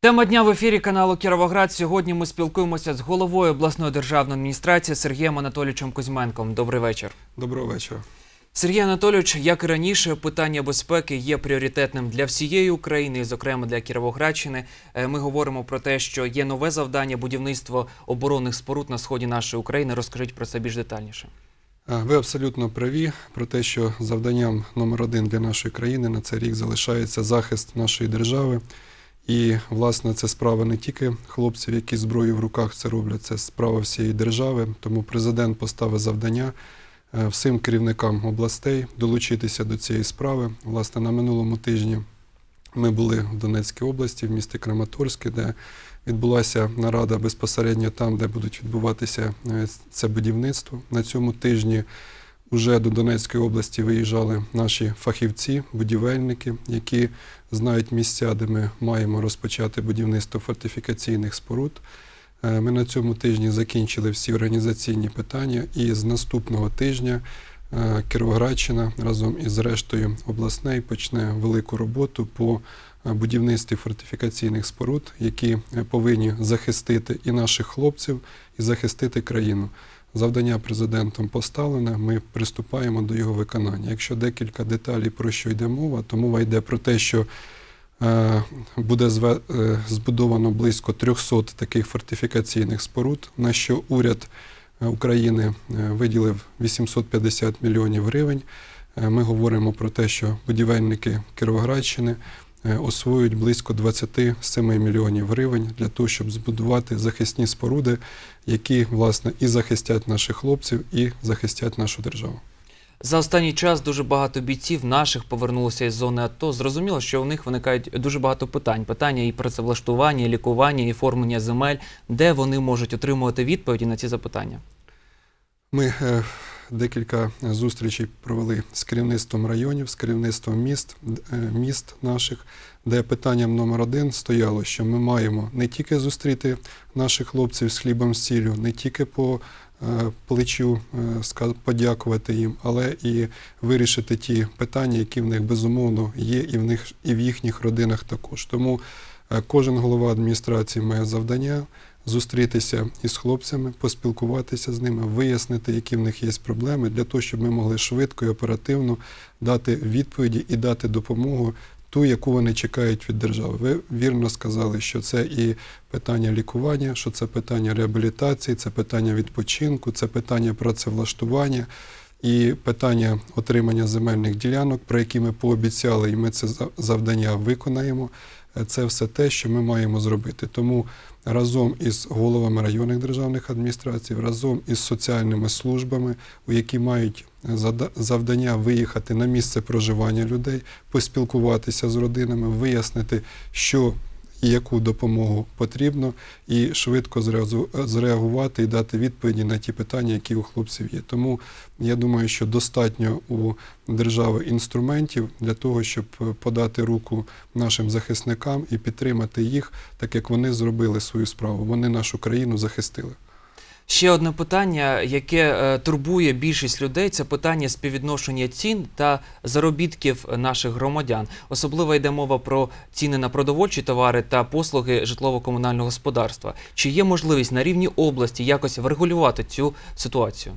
Тема дня в ефірі каналу Кіровоград. Сьогодні ми спілкуємося з головою обласної державної адміністрації Сергієм Анатолійовичем Кузьменком. Добрий вечір. Доброго вечора. Сергій Анатолійович, як і раніше, питання безпеки є пріоритетним для всієї України, і, зокрема для Кіровоградщини. Е, Ми говоримо про те, що є нове завдання будівництво оборонних споруд на сході нашої України. Розкажіть про це більш детальніше. Ви абсолютно праві про те, що завданням номер один для нашої країни на цей рік залишається захист нашої держави. І, власне, це справа не тільки хлопців, які зброю в руках це роблять, це справа всієї держави. Тому президент поставив завдання е, всім керівникам областей долучитися до цієї справи. Власне, на минулому тижні ми були в Донецькій області, в місті Краматорське, де відбулася нарада безпосередньо там, де будуть відбуватися е, це будівництво. На цьому тижні вже до Донецької області виїжджали наші фахівці, будівельники, які знають місця, де ми маємо розпочати будівництво фортифікаційних споруд. Е, Ми на цьому тижні закінчили всі організаційні питання, і з наступного тижня е, Кіровоградщина разом із рештою обласней почне велику роботу по е, будівництві фортифікаційних споруд, які повинні захистити і наших хлопців, і захистити країну. Завдання президентом поставлене, ми приступаємо до його виконання. Якщо декілька деталей про що йде мова, то мова йде про те, що е, буде е, збудовано близько 300 таких фортифікаційних споруд, на що уряд е, України виділив 850 мільйонів гривень. Ми говоримо про те, що будівельники Кіровоградщини освоюють близько 27 мільйонів гривень для того, щоб збудувати захисні споруди, які власне і захистять наших хлопців, і захистять нашу державу. За останній час дуже багато бійців наших повернулося із зони АТО. Зрозуміло, що у них виникають дуже багато питань: питання і працевлаштування, і лікування, і оформлення земель, де вони можуть отримувати відповіді на ці запитання. Ми е, декілька зустрічей провели з керівництвом районів, з керівництвом міст, е, міст наших, де питанням номер один стояло, що ми маємо не тільки зустріти наших хлопців з хлібом з сіллю, не тільки по е, плечу е, подякувати їм, але і вирішити ті питання, які в них безумовно є, і в них і в їхніх родинах також. Тому кожен голова адміністрації має завдання зустрітися із хлопцями, поспілкуватися з ними, вияснити, які в них є проблеми, для того, щоб ми могли швидко і оперативно дати відповіді і дати допомогу. Ту, яку вони чекають від держави. Ви вірно сказали, що це і питання лікування, що це питання реабілітації, це питання відпочинку, це питання працевлаштування і питання отримання земельних ділянок, про які ми пообіцяли, і ми це за- завдання виконаємо. Це все те, що ми маємо зробити. Тому разом із головами районних державних адміністрацій, разом із соціальними службами, у які мають завдання виїхати на місце проживання людей, поспілкуватися з родинами, вияснити, що і яку допомогу потрібно, і швидко зреагувати і дати відповіді на ті питання, які у хлопців є. Тому я думаю, що достатньо у держави інструментів для того, щоб е, подати руку нашим захисникам і підтримати їх, так як вони зробили свою справу. Вони нашу країну захистили. Ще одне питання, яке е, турбує більшість людей, це питання співвідношення цін та заробітків наших громадян. Особливо йде мова про ціни на продовольчі товари та послуги житлово-комунального господарства. Чи є можливість на рівні області якось врегулювати цю ситуацію?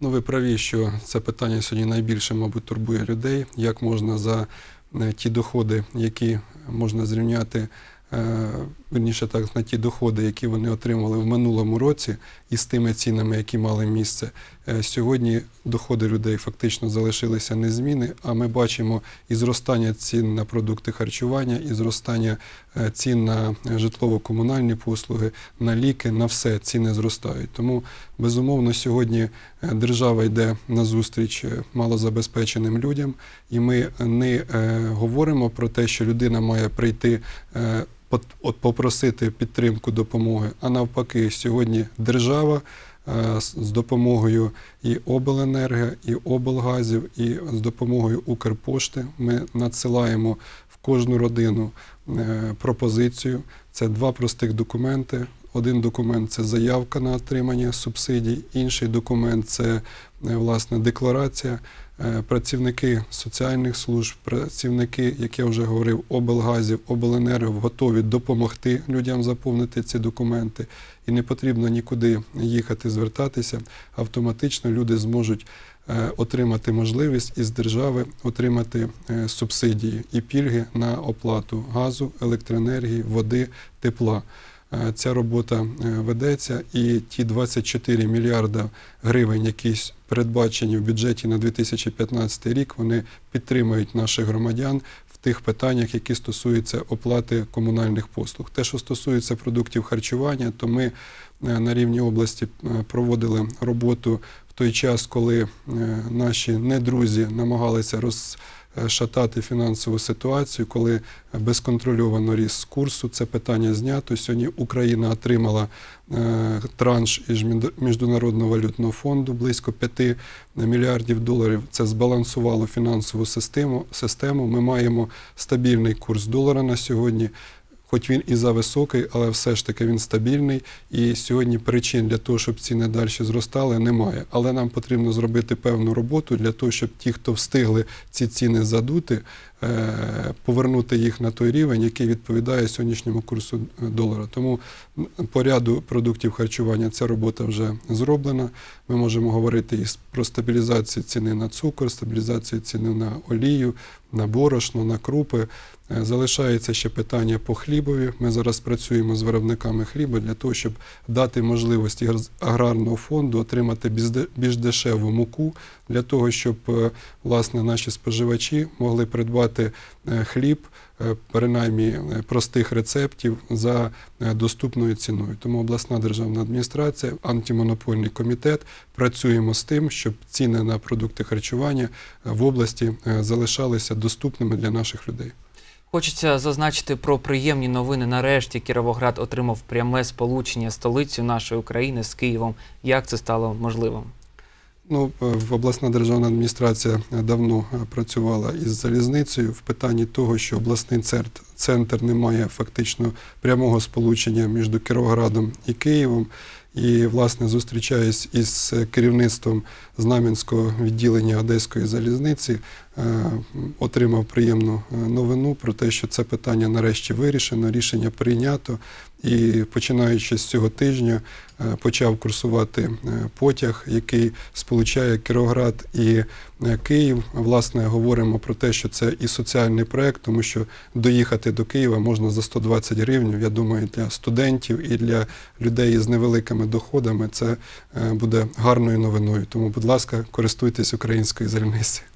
Ну, ви праві, що це питання сьогодні найбільше, мабуть, турбує людей. Як можна за е, ті доходи, які можна зрівняти, е, верніше так, на ті доходи, які вони отримали в минулому році, і з тими цінами, які мали місце. Е, Сьогодні доходи людей фактично залишилися незмінні, а ми бачимо і зростання цін на продукти харчування, і зростання е, цін на житлово-комунальні послуги, на ліки, на все ціни зростають. Тому безумовно сьогодні е, держава йде на зустріч е, малозабезпеченим людям, і ми не говоримо про те, що людина має прийти. От попросити підтримку допомоги, а навпаки, сьогодні держава е, з допомогою і обленерго, і облгазів, і з допомогою Укрпошти ми надсилаємо в кожну родину е, пропозицію. Це два простих документи. Один документ це заявка на отримання субсидій, інший документ це е, власне декларація Працівники соціальних служб, працівники, як я вже говорив, облгазів, обленерго готові допомогти людям заповнити ці документи, і не потрібно нікуди їхати, звертатися. Автоматично люди зможуть е, отримати можливість із держави отримати е, субсидії і пільги на оплату газу, електроенергії, води, тепла. Е, Ця робота е, ведеться, і ті 24 мільярда гривень, які передбачені в бюджеті на 2015 рік, вони підтримують наших громадян в тих питаннях, які стосуються оплати комунальних послуг. Те, що стосується продуктів харчування, то ми е, на рівні області проводили роботу в той час, коли наші недрузі намагалися розшатати фінансову ситуацію, коли безконтрольовано ріс курсу. Це питання знято. Сьогодні Україна отримала е, транш із Міжнародного валютного фонду близько 5 мільярдів доларів. Це збалансувало фінансову систему. Ми маємо стабільний курс долара на сьогодні. Хоч він і за високий, але все ж таки він стабільний. І сьогодні причин для того, щоб ціни далі зростали, немає. Але нам потрібно зробити певну роботу для того, щоб ті, хто встигли ці ціни задути, е, повернути їх на той рівень, який відповідає сьогоднішньому курсу е, долара. Тому по ряду продуктів харчування ця робота вже зроблена. Ми можемо говорити і про стабілізацію ціни на цукор, стабілізацію ціни на олію, на борошно, на крупи. Е, Залишається ще питання по хлібові. Ми зараз працюємо з виробниками хліба для того, щоб дати можливості аграрного фонду отримати більш дешеву муку, для того, щоб е, власне наші споживачі могли придбати е, хліб, принаймні е, простих рецептів за е, доступною ціною. Тому обласна державна адміністрація, антимонопольний комітет працюємо з тим, щоб ціни на продукти харчування е, в області е, залишалися доступними для наших людей. Хочеться зазначити про приємні новини. Нарешті Кіровоград отримав пряме сполучення з столицею нашої України з Києвом. Як це стало можливим? Ну, е, обласна державна адміністрація е, давно е, працювала із залізницею в питанні того, що обласний центр, не має фактично прямого сполучення між Кіровоградом і Києвом. І, власне, зустрічаюсь із керівництвом Знам'янського відділення Одеської залізниці, отримав приємну е, новину про те, що це питання нарешті вирішено, рішення прийнято. І починаючи з цього тижня е, почав курсувати е, потяг, який сполучає Кіровоград і е, Київ. Власне, говоримо про те, що це і соціальний проект, тому що доїхати до Києва можна за 120 гривень. Я думаю, для студентів і для людей з невеликими доходами це е, буде гарною новиною. Тому, будь ласка, користуйтесь українською залізницею.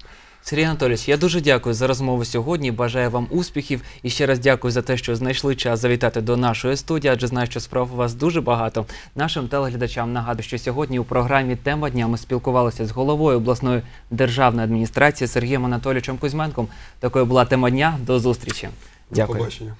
Сергій Анатолійович, я дуже дякую за розмову сьогодні. Бажаю вам успіхів і ще раз дякую за те, що знайшли час завітати до нашої студії, адже знаю, що справ у вас дуже багато. Нашим телеглядачам нагадую, що сьогодні у програмі Тема дня ми спілкувалися з головою обласної державної адміністрації Сергієм Анатолійовичем Кузьменком. Такою була тема дня. До зустрічі. До Дякую. побачення.